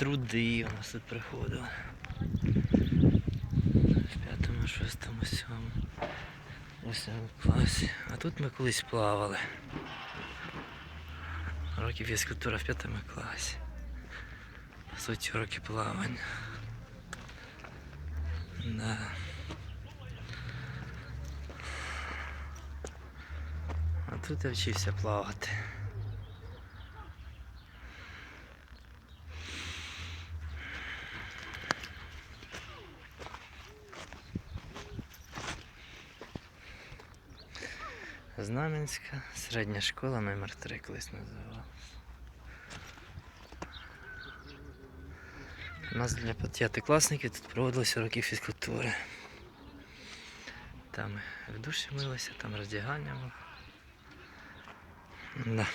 труди у нас тут приходили. В п'ятому, шостому, сьомому, восьмому класі. А тут ми колись плавали. Роки фізкультура в п'ятому класі. По суті, роки плавання. Да. А тут я вчився плавати. Знам'янська середня школа номер 3 колись називалася. У нас для п'ятикласників тут проводилися уроки фізкультури. Там в душі милися, там роздягання було. Да.